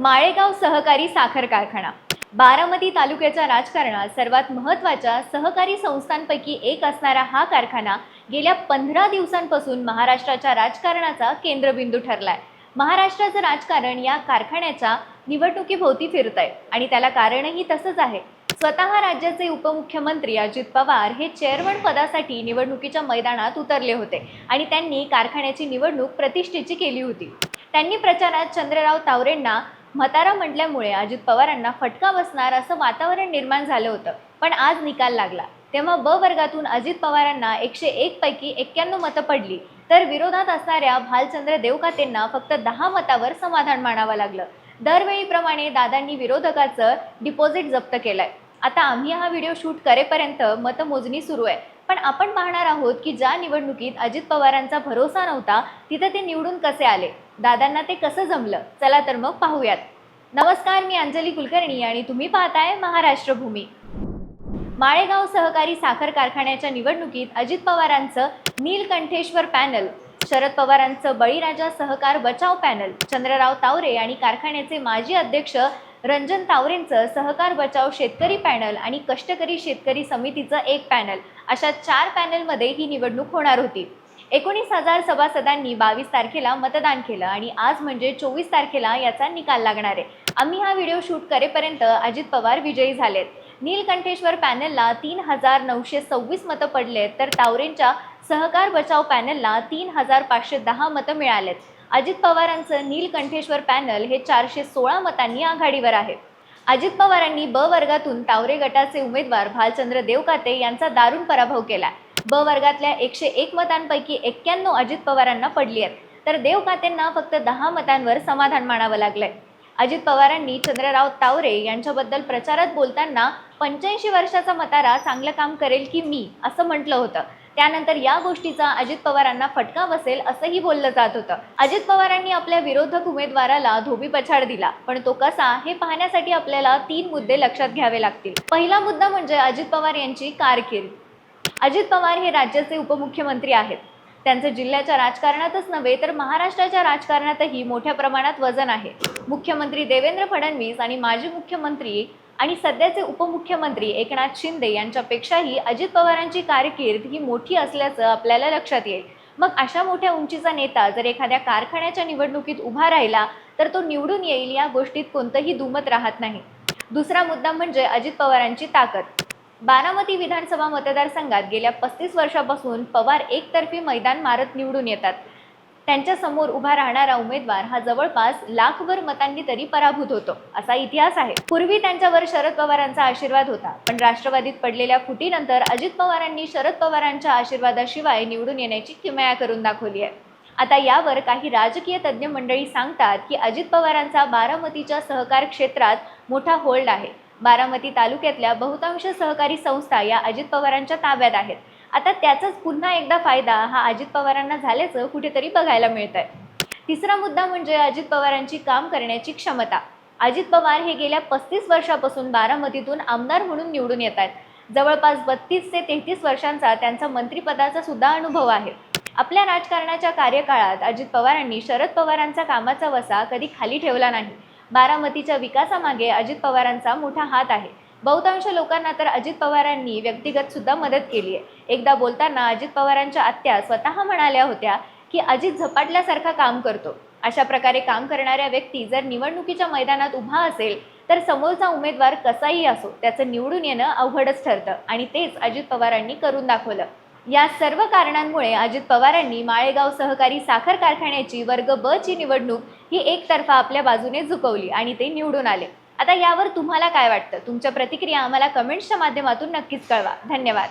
माळेगाव सहकारी साखर कारखाना. बारामती तालुक्याच्या राजकारणात सर्वात महत्त्वाच्या सहकारी संस्थांपैकी एक असणारा हा कारखाना गेल्या पंधरा दिवसांपासून महाराष्ट्राच्या राजकारणाचा केंद्रबिंदू ठरलाय. महाराष्ट्राचं राजकारण या कारखान्याच्या निवडणुकीभोवती फिरत आहे आणि त्याला कारणही तसंच आहे. स्वतः राज्याचे उपमुख्यमंत्री अजित पवार हे चेअरमन पदासाठी निवडणुकीच्या मैदानात उतरले होते आणि त्यांनी कारखान्याची निवडणूक प्रतिष्ठेची केली होती. त्यांनी प्रचारात चंद्रराव तावरेंना म्हातारा म्हटल्यामुळे अजित पवारांना फटका बसणार असं वातावरण निर्माण झालं होतं पण आज निकाल लागला. तेव्हा ब वर्गातून अजित पवारांना एकशे एक पैकी एक्क्याण्णव मतं पडली. तर विरोधात असणाऱ्या भालचंद्र देवकातेंना फक्त दहा मतावर समाधान मानावं लागलं. दरवेळीप्रमाणे दादांनी विरोधकाचं डिपॉझिट जप्त केलंय. आता आम्ही हा व्हिडिओ शूट करेपर्यंत मतमोजणी सुरू आहे. पण आपण पाहणार आहोत की ज्या निवडणुकीत अजित पवारांचा भरोसा नव्हता तिथं ते निवडून कसे आले? दादांना ते कसं जमलं? चला तर मग पाहूयात. नमस्कार मी अंजली कुलकर्णी आणि तुम्ही पाहताय महाराष्ट्र भूमी माळेगाव सहकारी साखर कारखान्याच्या निवडणुकीत अजित पवारांचं नीलकंठेश्वर पॅनल शरद पवारांचं बळीराजा सहकार बचाव पॅनल चंद्रराव तावरे आणि कारखान्याचे माजी अध्यक्ष रंजन तावरेंचं सहकार बचाव शेतकरी पॅनल आणि कष्टकरी शेतकरी समितीचं एक पॅनल. अशा चार पॅनलमध्ये ही निवडणूक होणार होती. एकोणीस हजार सभासदांनी बावीस तारखेला मतदान केलं आणि आज म्हणजे चोवीस तारखेला याचा निकाल लागणार आहे. आम्ही हा व्हिडिओ शूट करेपर्यंत अजित पवार विजयी झालेत. नीलकंठेश्वर पॅनलला तीन हजार नऊशे सव्वीस मतं पडलेत तर तावरेंच्या सहकार बचाव पॅनलला तीन हजार पाचशे दहा मतं मिळालेत. अजित पवारांचं नीलकंठेश्वर पॅनल हे चारशे सोळा मतांनी आघाडीवर आहे. अजित पवारांनी ब वर्गातून तावरे गटाचे उमेदवार भालचंद्र देवकाते यांचा दारुण पराभव केला. ब वर्गातल्या एकशे एक मतांपैकी एक्क्याण्णव अजित पवारांना पडली आहेत. तर देवकातेंना फक्त दहा मतांवर समाधान मानावं लागलंय. अजित पवारांनी चंद्रराव तावरे यांच्याबद्दल प्रचारात बोलताना पंच्याऐंशी वर्षाचा मतारा चांगलं काम करेल की मी असं म्हटलं होतं. त्यानंतर या गोष्टीचा अजित पवारांना फटका बसेल असंही बोललं जात होतं. अजित पवारांनी आपल्या विरोधक उमेदवाराला धोबी पछाड दिला पण तो कसा हे पाहण्यासाठी आपल्याला तीन मुद्दे लक्षात घ्यावे लागतील. पहिला मुद्दा म्हणजे अजित पवार यांची कारकीर्द. अजित पवार हे राज्याचे उपमुख्यमंत्री आहेत. त्यांचं जिल्ह्याच्या राजकारणातच नव्हे तर महाराष्ट्राच्या राजकारणातही मोठ्या प्रमाणात वजन आहे. मुख्यमंत्री देवेंद्र फडणवीस आणि माजी मुख्यमंत्री आणि सध्याचे उपमुख्यमंत्री एकनाथ शिंदे यांच्यापेक्षाही अजित पवारांची कारकीर्द ही मोठी असल्याचं आपल्याला लक्षात येईल. मग अशा मोठ्या उंचीचा नेता जर एखाद्या कारखान्याच्या निवडणुकीत उभा राहिला तर तो निवडून येईल या गोष्टीत कोणतंही दुमत राहत नाही. दुसरा मुद्दा म्हणजे अजित पवारांची ताकद. बारामती विधानसभा मतदारसंघात गेल्या पस्तीस वर्षापासून पवार एकतर्फी मैदान मारत निवडून येतात. त्यांच्यासमोर उभा राहणारा उमेदवार हा जवळपास लाखभर मतांनी तरी पराभूत होतो असा इतिहास आहे. पूर्वी त्यांच्यावर शरद पवारांचा आशीर्वाद होता पण राष्ट्रवादीत पडलेल्या फुटीनंतर अजित पवारांनी शरद पवारांच्या आशीर्वादाशिवाय निवडून येण्याची किमया करून दाखवली आहे. आता यावर काही राजकीय तज्ज्ञ मंडळी सांगतात की अजित पवारांचा बारामतीच्या सहकार क्षेत्रात मोठा होल्ड आहे. बारामती तालुक्यातल्या बहुतांश सहकारी संस्था या अजित पवारांच्या ताब्यात आहेत. आता त्याचाच पुन्हा एकदा फायदा हा अजित पवारांना झाल्याचं कुठेतरी बघायला मिळत आहे तिसरा मुद्दा म्हणजे अजित पवारांची काम करण्याची क्षमता. अजित पवार हे गेल्या पस्तीस वर्षापासून बारामतीतून आमदार म्हणून निवडून येत आहेत. जवळपास बत्तीस ते तेहतीस वर्षांचा त्यांचा मंत्रिपदाचा सुद्धा अनुभव आहे. आपल्या राजकारणाच्या कार्यकाळात अजित पवारांनी शरद पवारांचा कामाचा वसा कधी खाली ठेवला नाही. बारामतीच्या विकासामागे अजित पवारांचा मोठा हात आहे. बहुतांश लोकांना तर अजित पवारांनी व्यक्तिगत सुद्धा मदत केली आहे. एकदा बोलताना अजित पवारांच्या आत्या स्वतः म्हणाल्या होत्या की अजित झपाटल्यासारखा काम करतो. अशा प्रकारे काम करणाऱ्या व्यक्ती जर निवडणुकीच्या मैदानात उभा असेल तर समोरचा उमेदवार कसाही असो त्याचं निवडून येणं अवघडच ठरतं आणि तेच अजित पवारांनी करून दाखवलं. या सर्व कारणांमुळे अजित पवारांनी माळेगाव सहकारी साखर कारखान्याची वर्ग ब ची निवडणूक ही एकतर्फा आपल्या बाजूने झुकवली आणि ते निवडून आले. आता यावर तुम्हाला काय वाटतं? तुमच्या प्रतिक्रिया आम्हाला कमेंट्सच्या माध्यमातून नक्कीच कळवा. धन्यवाद.